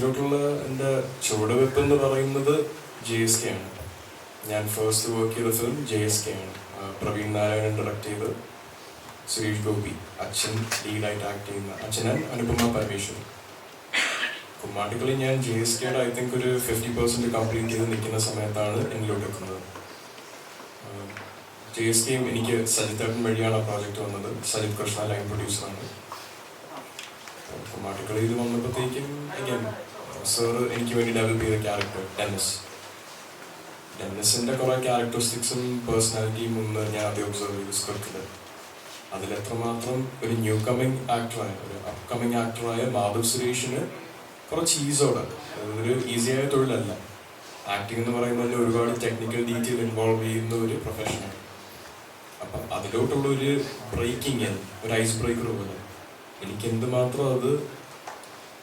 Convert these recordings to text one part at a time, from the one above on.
പടത്തിലോട്ടുള്ള എന്റെ ചുവടുവെപ്പ് എന്ന് പറയുന്നത് ജെ എസ് കെ ആണ്. ഞാൻ ഫസ്റ്റ് വർക്ക് ചെയ്ത ഫിലിം ജെ എസ് കെ ആണ്. പ്രവീൺ നാരായണൻ ഡയറക്ട് ചെയ്ത് സുരേഷ് ഗോപി അച്ഛൻ ലീഡായിട്ട് ആക്ട് ചെയ്യുന്ന അച്ഛനൻ അനുപമ പരമേശ്വരൻ. കുമ്മാട്ടിക്കളി ഞാൻ ജെ എസ് കെയുടെ ഐ തിങ്ക് ഒരു ഫിഫ്റ്റി പെർസെന്റ് കംപ്ലീറ്റ് ചെയ്ത് നിൽക്കുന്ന സമയത്താണ് എന്നിലോട്ട് എത്തുന്നത്. ജെ എസ് കെയും എനിക്ക് സജിത് ഏട്ടൻ വഴിയാണ് ആ പ്രോജക്റ്റ് വന്നത്. സജിത് കൃഷ്ണ ലൈൻ പ്രൊഡ്യൂസറാണ് ഇത് വന്നപ്പോഴത്തേക്കും സാർ എനിക്ക് വേണ്ടി ഡെവലപ്പ് ചെയ്ത ക്യാരക്ടർ ഡെന്നിസ് ഡെന്നിസിന്റെ കുറെ ക്യാരക്ടറിസ്റ്റിക്സും പേഴ്സണാലിറ്റിയും ഒന്ന് ഞാൻ ആദ്യം ഒബ്സർവ് ചെയ്തു സ്ക്രിപ്റ്റിൽ അതിൽ എത്രമാത്രം ഒരു ന്യൂ കമ്മിങ് ആക്ടറായ ഒരു അപ്കമ്മിങ് ആക്ടറായ മാധവ് സുരേഷിന് കുറച്ച് ഈസോടെ അതൊരു ഈസിയായ തൊഴിലല്ല. ആക്ടിംഗ് എന്ന് പറയുന്നതിൽ ഒരുപാട് ടെക്നിക്കൽ ഡീറ്റെയിൽ ഇൻവോൾവ് ചെയ്യുന്ന ഒരു പ്രൊഫഷനാണ് അപ്പം അതിലോട്ടുള്ള ഒരു ബ്രേക്കിങ് ഒരു ഐസ് ബ്രേക്കർ പോലെ. എനിക്ക് എന്തുമാത്രം അത്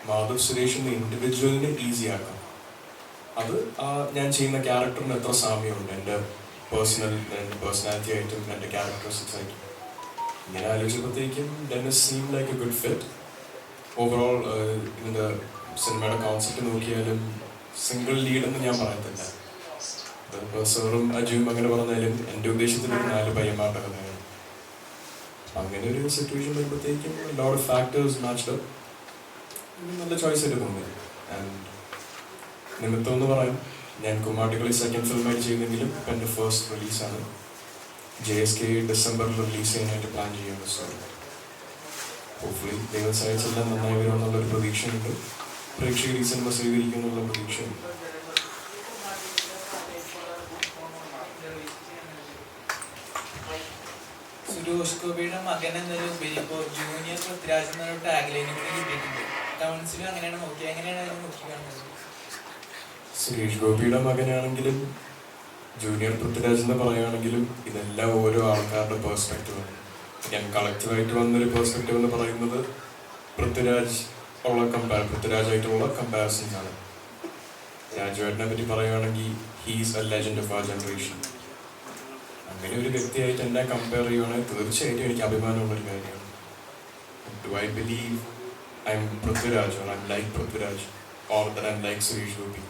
മാധവ് സുരേഷ് എന്ന ഇൻഡിവിജ്വലിനെ ഈസി ആക്കാം. അത് ആ ഞാൻ ചെയ്യുന്ന ക്യാരക്ടറിന് എത്ര സാമ്യമുണ്ട്? എന്റെ പേഴ്സണൽ എന്റെ പേഴ്സണാലിറ്റി ആയിട്ടും എന്റെ ക്യാരക്ടറിസ്റ്റിക്സ് ആയിട്ടും. ഇങ്ങനെ ആലോചിച്ചപ്പോഴത്തേക്കും Dennis seem like a good fit overall ഇതിന്റെ സിനിമയുടെ കോൺസെപ്റ്റ് നോക്കിയാലും സിംഗിൾ ലീഡെന്ന് ഞാൻ പറയത്തില്ല. അതിപ്പോൾ സാറും അജുവും അങ്ങനെ പറഞ്ഞാലും എന്റെ ഉദ്ദേശത്തിൽ നാല് പയ്യന്മാരുടെ കഥയാണ്. അങ്ങനെ ഒരു സിറ്റുവേഷൻ വരുമ്പോഴത്തേക്കും ലോഡ് ഫാക്ടേഴ്സ് മാച്ച്ഡ് നല്ല ചോയ്സ് ആയിട്ട് തോന്നി. നിമിത്തം എന്ന് പറയാം ഞാൻ കുമ്മാട്ടികളി സെക്കൻഡ് ഫിലിമായിട്ട് ചെയ്യുന്നെങ്കിലും ഇപ്പം എന്റെ ഫസ്റ്റ് റിലീസാണ് ജെ എസ് കെ ഡിസംബറിൽ റിലീസ് ചെയ്യാനായിട്ട് പ്ലാൻ ചെയ്യുന്നു സോ ഹോപ്പ്ഫുള്ളി ദൈവം നന്നായി വരുമെന്നുള്ളൊരു പ്രതീക്ഷയുണ്ട്. പ്രേക്ഷകർ ഈ സ്വീകരിക്കുമെന്നുള്ള പ്രതീക്ഷയുണ്ട്. സുരേഷ് ഗോപിയുടെ മകൻ എന്നൊരു ഉപരി ഇപ്പോൾ ജൂനിയർ പൃഥ്വിരാജ് എന്നൊരു ടാഗ് ലൈനും കൂടി കിട്ടിയിട്ടുണ്ട്. കൗൺസിലും അങ്ങനെയാണ് നോക്കി എങ്ങനെയാണ് അതിനെ നോക്കി കാണുന്നത്. സുരേഷ് ഗോപിയുടെ മകനാണെങ്കിലും ജൂനിയർ പൃഥ്വിരാജ് എന്ന് പറയുകയാണെങ്കിലും ഇതെല്ലാം ഓരോ ആൾക്കാരുടെ പേഴ്സ്പെക്റ്റീവാണ് ഞാൻ കളക്റ്റീവായിട്ട് വന്നൊരു പേഴ്സ്പെക്റ്റീവ് എന്ന് പറയുന്നത് പൃഥ്വിരാജ് ഉള്ള കമ്പാ പൃഥ്വിരാജായിട്ടുള്ള കമ്പാരിസൺസ് ആണ്. രാജുവേട്ടനെ പറ്റി പറയുകയാണെങ്കിൽ ഹീസ് എ ലെജൻഡ് ഓഫ് ആ ജനറേഷൻ അങ്ങനെ ഒരു വ്യക്തിയായിട്ട് എന്നെ കമ്പയർ ചെയ്യുവാണെങ്കിൽ തീർച്ചയായിട്ടും എനിക്ക് അഭിമാനമുള്ളൊരു കാര്യമാണ്. Do I believe I'm Prithviraj or I like Prithviraj or there I like Suresh Gopi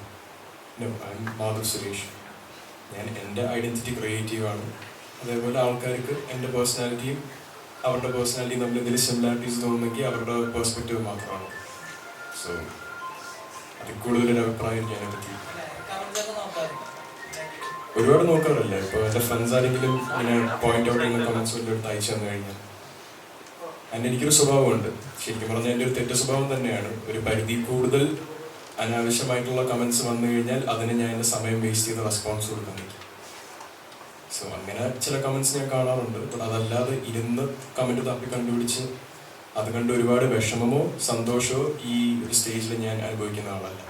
I'm Madhav Suresh ഞാൻ എന്റെ ഐഡന്റിറ്റി ക്രിയേറ്റീവ് ആണ്. അതേപോലെ ആൾക്കാർക്ക് എന്റെ പേഴ്സണാലിറ്റിയും അവരുടെ പേഴ്സണാലിറ്റിയും തമ്മിൽ എന്തെങ്കിലും സിമിലാരിറ്റീസ് തോന്നുന്നെങ്കിൽ അവരുടെ പേഴ്സ്പെക്റ്റീവ് മാത്രമാണ്. സോ അതിൽ കൂടുതലൊരു അഭിപ്രായം ഞാനെ ഒരുപാട് നോക്കാറില്ല. ഇപ്പോൾ എന്റെ ഫ്രണ്ട്സ് ആരെങ്കിലും ഇങ്ങനെ പോയിന്റ് ഔട്ട് ചെയ്യുന്ന കമന്റ്സ് വല്ലതും എടുത്ത് അയച്ചു തന്നു കഴിഞ്ഞാൽ അതിന് എനിക്കൊരു സ്വഭാവമുണ്ട്. ശരിക്കും പറഞ്ഞാൽ എന്റെ ഒരു തെറ്റ് സ്വഭാവം തന്നെയാണ്. ഒരു പരിധി കൂടുതൽ അനാവശ്യമായിട്ടുള്ള കമന്റ്സ് വന്നു കഴിഞ്ഞാൽ അതിന് ഞാൻ എന്റെ സമയം വേസ്റ്റ് ചെയ്ത് റെസ്പോൺസ് കൊടുക്കാൻ നിൽക്കും. സോ അങ്ങനെ ചില കമന്റ്സ് ഞാൻ കാണാറുണ്ട്. ബട്ട് അതല്ലാതെ ഇരുന്ന് കമന്റ് തപ്പി കണ്ടുപിടിച്ച് അത് കണ്ട് ഒരുപാട് വിഷമമോ സന്തോഷമോ ഈ ഒരു സ്റ്റേജിൽ ഞാൻ അനുഭവിക്കുന്ന ആളല്ല.